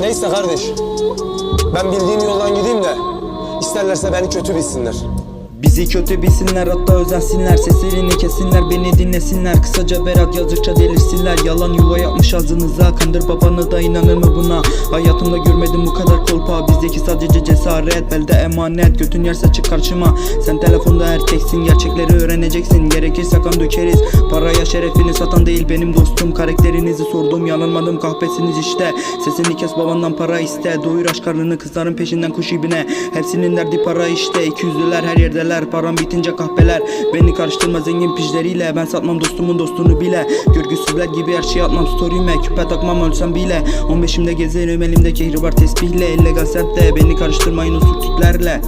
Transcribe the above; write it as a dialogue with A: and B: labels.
A: Neyse kardeş. Ben bildiğim yoldan gideyim de isterlerse beni kötü bilsinler.
B: Bizi kötü bilsinler hatta özensinler. Seslerini kesinler beni dinlesinler. Kısaca berat yazdıkça delirsinler. Yalan yuva yapmış ağzınıza Kandır babanı da inanır mı buna? Hayatımda görmedim bu kadar kolpa. Bizdeki sadece cesaret Belde emanet. Götün yerse çık karşıma. Sen telefonda erkeksin Gerçekleri öğreneceksin. Gerekirse kan dökeriz. Paraya şerefini satan değil benim dostum. Karakterinizi sordum yanılmadım kahpesiniz işte. Sesini kes babandan para iste. Doyur aşk karnını kızların peşinden kuş ibine. Hepsinin derdi para işte. İkiyüzlüler her yerdeler Param bitince kahpeler Beni karıştırma zengin pijleriyle Ben satmam dostumun dostunu bile. Görgüsüzler gibi her şeyi atmam story'me Küpe takmam ölsem bile. 15'imde gezerim elimde kehri var tesbihle. İllegal semtte Beni karıştırmayın o sürtüklerle